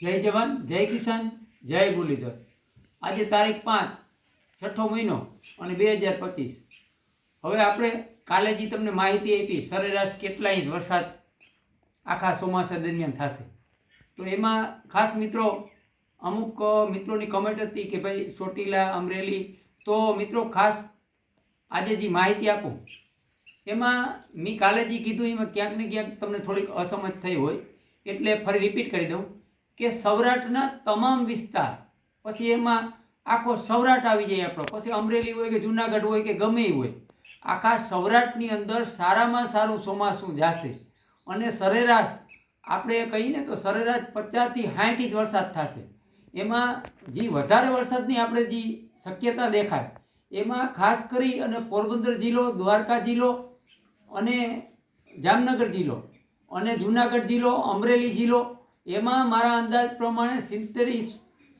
જય જવાન, જય કિસાન, જય મુરલીધર આજે તારીખ પાંચ, છઠ્ઠો મહિનો અને બે હજાર પચીસ. હવે આપણે કાલે જે તમને માહિતી આપી, સરેરાશ કેટલા ઇંચ વરસાદ આખા ચોમાસા દરમિયાન થશે. તો એમાં ખાસ મિત્રો, અમુક મિત્રોની કમેન્ટ હતી કે ભાઈ ચોટીલા, અમરેલી, તો મિત્રો ખાસ આજે જે માહિતી આપું, એમાં મેં કાલે જે કીધું એમાં ક્યાંક ને ક્યાંક તમને થોડીક અસમજ થઈ હોય, એટલે ફરી રિપીટ કરી દઉં. કે સૌરાષ્ટ્રના તમામ વિસ્તાર, પછી એમાં આખો સૌરાષ્ટ્ર આવી જાય આપણો, પછી અમરેલી હોય કે જુનાગઢ હોય કે ગમે હોય, આખા સૌરાષ્ટ્રની અંદર સારામાં સારું ચોમાસું જાશે. અને સરેરાશ, આપણે કહીએ તો સરેરાશ પચાસથી સાઠ ઇંચ વરસાદ થશે. એમાં જે વધારે વરસાદની આપણે જે શક્યતા દેખાય. એમાં ખાસ કરી અને પોરબંદર જિલ્લો, દ્વારકા જિલ્લો અને જામનગર જિલ્લો અને જુનાગઢ જિલ્લો, અમરેલી જિલ્લો એમાં મારા અંદાજ પ્રમાણે સિત્તેર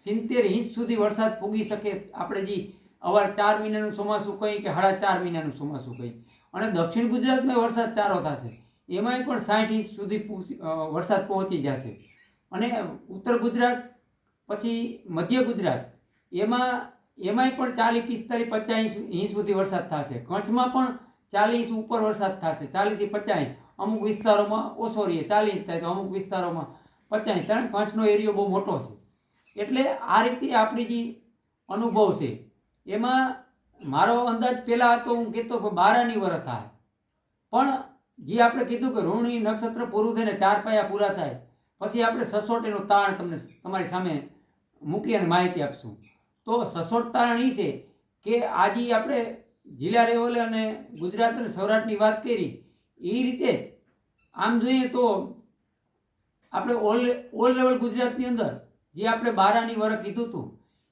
સિત્તેર ઇંચ સુધી વરસાદ પૂગી શકે. આપણે જે અવાર ચાર મહિનાનું ચોમાસું કહી કે સાડા ચાર મહિનાનું ચોમાસું કહી અને દક્ષિણ ગુજરાતમાં વરસાદ ચારો થશે. એમાંય પણ સાઠ ઇંચ સુધી વરસાદ પહોંચી જશે. અને ઉત્તર ગુજરાત, પછી મધ્ય ગુજરાત, એમાં, એમાંય પણ ચાલીસ, પિસ્તાલીસ, પચાસ ઇંચ સુધી વરસાદ થશે. કચ્છમાં પણ ચાલીસ ઉપર વરસાદ થશે. ચાલીસથી પચાસ. અમુક વિસ્તારોમાં ઓછો રહીએ ચાલીસ થાય તો અમુક વિસ્તારોમાં પચાસ, ત્રણ કારણ કે કચ્છનો એરિયો બહુ મોટો છે. એટલે આ રીતે આપણી જે અનુભવ છે, એમાં મારો અંદાજ પહેલાં હતો, હું કહેતો કે બારાની વર થાય. પણ જે આપણે કીધું કે રોહિણી નક્ષત્ર પૂરું થઈને ચાર પાયા પૂરા થાય, પછી આપણે સસોટીનો તાણ તમને તમારી સામે મૂકી અને માહિતી આપશું. તો સસોટ તારણ એ છે કે આજે આપણે જિલ્લા લેવલે અને ગુજરાત અને સૌરાષ્ટ્રની વાત કરી એ રીતે આમ જોઈએ તો આપણે ઓલ ઓલ લેવલ ગુજરાતની અંદર જે આપણે બારાની વરખ કીધું હતું,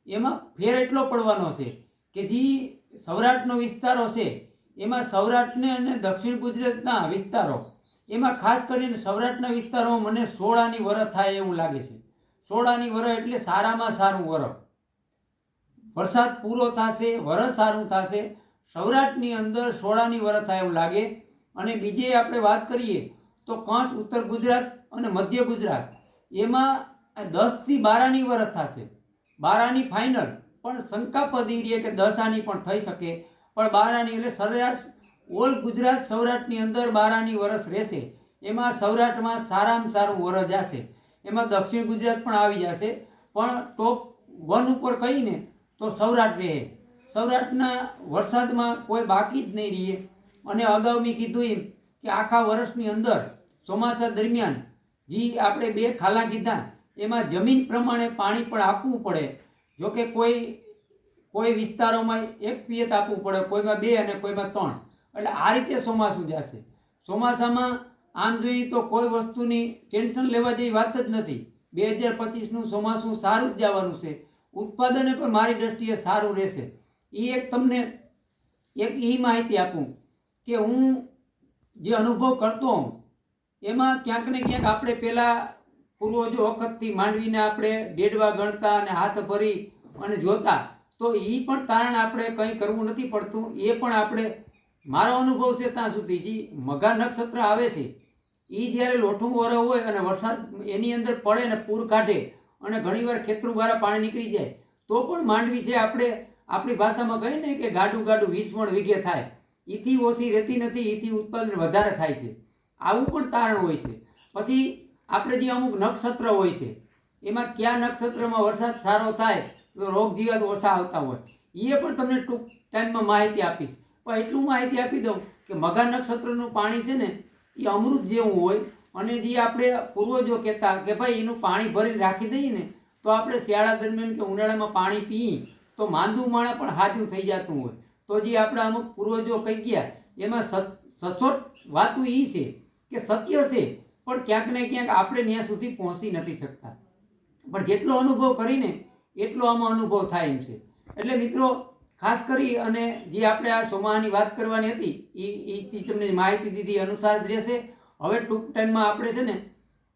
એમાં ફેર એટલો પડવાનો છે કે જે સૌરાષ્ટ્રનો વિસ્તારો છે, એમાં સૌરાષ્ટ્રને અને દક્ષિણ ગુજરાતના વિસ્તારો, એમાં ખાસ કરીને સૌરાષ્ટ્રના વિસ્તારોમાં મને સોળાની વરખ થાય એવું લાગે છે. સોળાની વરખ એટલે સારામાં સારું વરખ વરસાદ પૂરો થશે વરસ સારું થશે, સૌરાષ્ટ્રની અંદર સોળાની વર થાય એવું લાગે. અને બીજે આપણે વાત કરીએ તો કચ્છ ઉત્તર ગુજરાત અને મધ્ય ગુજરાત. એમાં દસથી બારાની વરસ થશે. બારાની ફાઇનલ પણ શંકાપદ એ રહે કે દસ આની પણ થઈ શકે. પણ બારાની એટલે સરેરાશ ઓલ ગુજરાત સૌરાષ્ટ્રની અંદર બારાની વરસ રહેશે. એમાં સૌરાષ્ટ્રમાં સારામાં સારું વરસ જશે. એમાં દક્ષિણ ગુજરાત પણ આવી જશે. પણ ટોપ વન ઉપર કહીને તો સૌરાષ્ટ્ર રહે. સૌરાષ્ટ્રના વરસાદમાં કોઈ બાકી જ નહીં રહીએ. અને અગાઉ મેં કીધું એમ કે આખા વર્ષની અંદર ચોમાસા દરમિયાન જે, આપણે બે ખાલા કીધા. એમાં જમીન પ્રમાણે પાણી પણ આપવું પડે. જોકે કોઈ કોઈ વિસ્તારોમાં એક પિયત આપવું પડે, કોઈમાં બે અને કોઈમાં ત્રણ. એટલે આ રીતે ચોમાસું જશે. ચોમાસામાં આમ જોઈએ તો કોઈ વસ્તુની ટેન્શન લેવા જેવી વાત જ નથી. બે હજાર પચીસનું ચોમાસું સારું જ જવાનું છે. ઉત્પાદને પણ મારી દ્રષ્ટિએ સારું રહેશે. એ એક તમને, એક એ માહિતી આપું કે હું જે અનુભવ કરતો હોઉં એમાં ક્યાંક ને ક્યાંક આપણે પહેલાં પૂર્વજો વખતથી માંડવીને આપણે ડેડવા ગણતા અને હાથ ભરી અને જોતા, તો એ પણ તારણ આપણે કંઈ કરવું નથી પડતું. એ પણ આપણે, મારો અનુભવ છે ત્યાં સુધી, જે મઘા નક્ષત્ર આવે છે એ જ્યારે લોઠું વર હોય અને વરસાદ એની અંદર પડે ને પૂર કાઢે અને ઘણીવાર ખેતરું દ્વારા પાણી નીકળી જાય, તો પણ માંડવી છે આપણે, આપણી ભાષામાં કહીએ ને કે ગાડું ગાડું વીસ મણ વીઘે થાય. ઈથી ઓછી રહેતી નથી એથી ઉત્પાદન વધારે થાય છે. આવું પણ તારણ હોય છે. પછી આપણે જે અમુક નક્ષત્ર હોય છે, એમાં કયા નક્ષત્રમાં વરસાદ સારો થાય, તો રોગ જીવાત ઓછા આવતા હોય એ પણ તમને ટૂંક ટાઈમમાં માહિતી આપીશ. પણ એટલું માહિતી આપી દઉં કે મઘા નક્ષત્રનું પાણી છે ને, એ અમૃત જેવું હોય, અને જે આપણે પૂર્વજો કહેતા કે ભાઈ એનું પાણી ભરીને રાખી દઈએ ને, તો આપણે શિયાળા દરમિયાન કે ઉનાળામાં પાણી પીએ, તો માંદું માણા પણ હાજું થઈ જતું હોય. તો જે આપણા અમુક પૂર્વજો કહી ગયા, એમાં સચ સચોટ વાતું એ છે. કે સત્ય છે, પણ ક્યાંક ને ક્યાંક આપણે ત્યાં સુધી પહોંચી નથી શકતા. પણ જેટલો અનુભવ કરીને એટલો આમાં અનુભવ થાય એમ છે. એટલે મિત્રો, ખાસ કરી અને જે આપણે આ સોમાહાની વાત કરવાની હતી એ એ તમને માહિતી દીધી અનુસાર જ રહેશે. હવે ટૂંક ટાઈમમાં આપણે છે ને,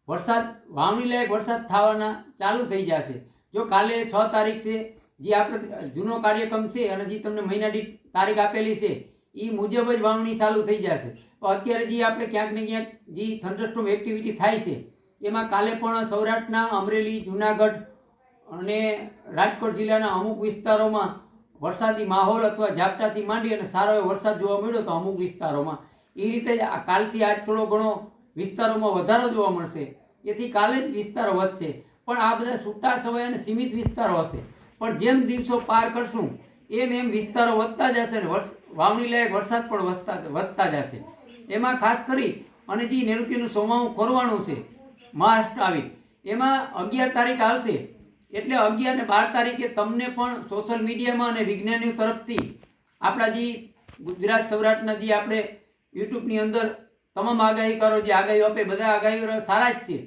વરસાદ, વાવણી લાયક વરસાદ થવાના ચાલુ થઈ જશે. જો કાલે છ તારીખ છે, જે આપણે જૂનો કાર્યક્રમ છે અને જે તમને મહિના દીઠ તારીખ આપેલી છે એ મુજબ જ વાવણી ચાલુ થઈ જશે. અત્યારે જે આપણે ક્યાંક ને ક્યાંક જે થંડરસ્ટોમ એક્ટિવિટી થાય છે, એમાં કાલે પણ સૌરાષ્ટ્રના અમરેલી, જુનાગઢ અને રાજકોટ જિલ્લાના અમુક વિસ્તારોમાં વરસાદી માહોલ અથવા ઝાપટાથી માંડી અને સારો એવો વરસાદ જોવા મળ્યો તો અમુક વિસ્તારોમાં. એ રીતે જ કાલથી આજ થોડો ઘણો વિસ્તારોમાં વધારો જોવા મળશે. એથી કાલે જ વિસ્તારો વધશે. પણ આ બધા છૂટા સમય અને સીમિત વિસ્તારો હશે. પણ જેમ દિવસો પાર કરશું, એમ એમ વિસ્તારો વધતા જશે ને વર્ષ વાવણી લાયક વરસાદ પણ વધતા વધતા જશે. એમાં ખાસ કરી અને જે નૈઋત્યનું સોમાવું ખોરવાનું છે. મહારાષ્ટ્ર આવી. એમાં અગિયાર તારીખ આવશે. એટલે અગિયાર ને બાર તારીખે તમને પણ સોશિયલ મીડિયામાં અને વિજ્ઞાનીઓ તરફથી આપણા જે ગુજરાત સૌરાષ્ટ્રના જે આપણે યુટ્યુબની અંદર તમામ આગાહીકારો જે આગાહીઓ આપે બધા આગાહીઓ સારા જ છે.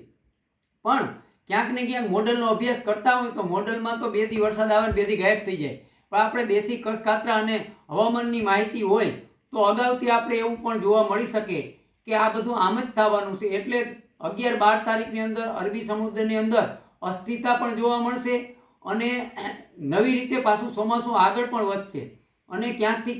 પણ ક્યાંક ને ક્યાંક મોડલનો અભ્યાસ કરતા હોય તો મોડલમાં તો બે દી વરસાદ આવે ને બે દી ગાયબ થઈ જાય. પણ આપણે દેશી કસકાતરા અને હવામાનની માહિતી હોય તો અગાઉથી આપણે એવું પણ જોવા મળી શકે કે આ બધું આમ જ થવાનું છે. એટલે અગિયાર બાર તારીખની અંદર અરબી સમુદ્રની અંદર અસ્થિરતા પણ જોવા મળશે અને નવી રીતે પાછું ચોમાસું આગળ પણ વધશે. અને ક્યાંકથી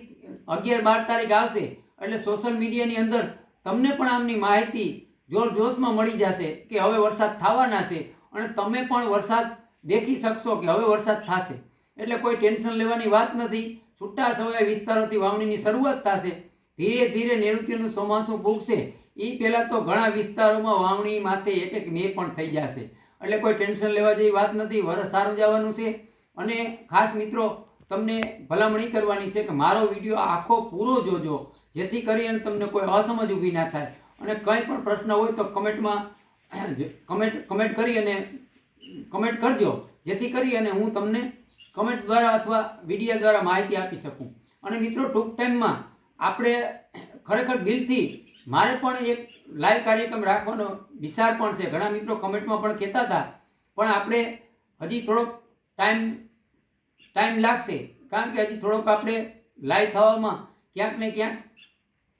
અગિયાર બાર તારીખ આવશે એટલે સોશિયલ મીડિયાની અંદર તમને પણ આમની માહિતી જોરજોશમાં મળી જશે કે હવે વરસાદ થવાના છે અને તમે પણ વરસાદ દેખી શકશો કે હવે વરસાદ થશે. એટલે કોઈ ટેન્શન લેવાની વાત નથી. છૂટા સમયે વિસ્તારોથી વાવણીની શરૂઆત થશે. ધીરે ધીરે નૈઋત્યનું ચોમાસું ભૂગશે. એ પહેલાં તો ઘણા વિસ્તારોમાં વાવણી માથે એક એક મે પણ થઈ જશે. એટલે કોઈ ટેન્શન લેવા જેવી વાત નથી. વરસ સારું જવાનું છે. અને ખાસ મિત્રો, તમને ભલામણી કરવાની છે કે મારો વીડિયો આખો પૂરો જોજો. જેથી કરી અને તમને કોઈ અસમજ ઊભી ના થાય. અને કંઈ પણ પ્રશ્ન હોય તો કમેન્ટમાં કમેન્ટ કમેન્ટ કરી અને, કમેન્ટ કરજો. જેથી કરી અને હું તમને કમેન્ટ દ્વારા અથવા વિડીયા દ્વારા માહિતી આપી શકું. અને મિત્રો, ટૂંક ટાઈમમાં આપણે ખરેખર દિલથી મારે પણ એક લાઈવ કાર્યક્રમ રાખવાનો વિચાર પણ છે. ઘણા મિત્રો કમેન્ટમાં પણ કહેતા હતા. પણ આપણે હજી થોડોક ટાઈમ ટાઈમ લાગશે. કારણ કે હજી થોડોક આપણે લાઈવ થવામાં ક્યાંક ને ક્યાંક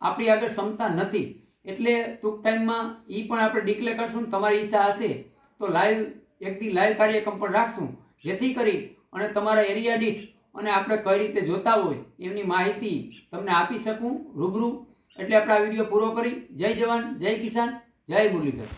આપણી આગળ ક્ષમતા નથી. એટલે ટૂંક ટાઈમમાં એ પણ આપણે ડિક્લેર કરશું તમારી ઈચ્છા હશે. તો લાઈવ એકથી લાઈવ કાર્યક્રમ પણ રાખશું. જેથી કરી અને તમારા એરિયા દીઠ અને આપણે કઈ રીતે જોતા હોય એમની માહિતી તમને આપી શકું રૂબરૂ. એટલે આપણે આ વીડિયો પૂરો કરી. જય જવાન, જય કિસાન, જય મુરલીધર.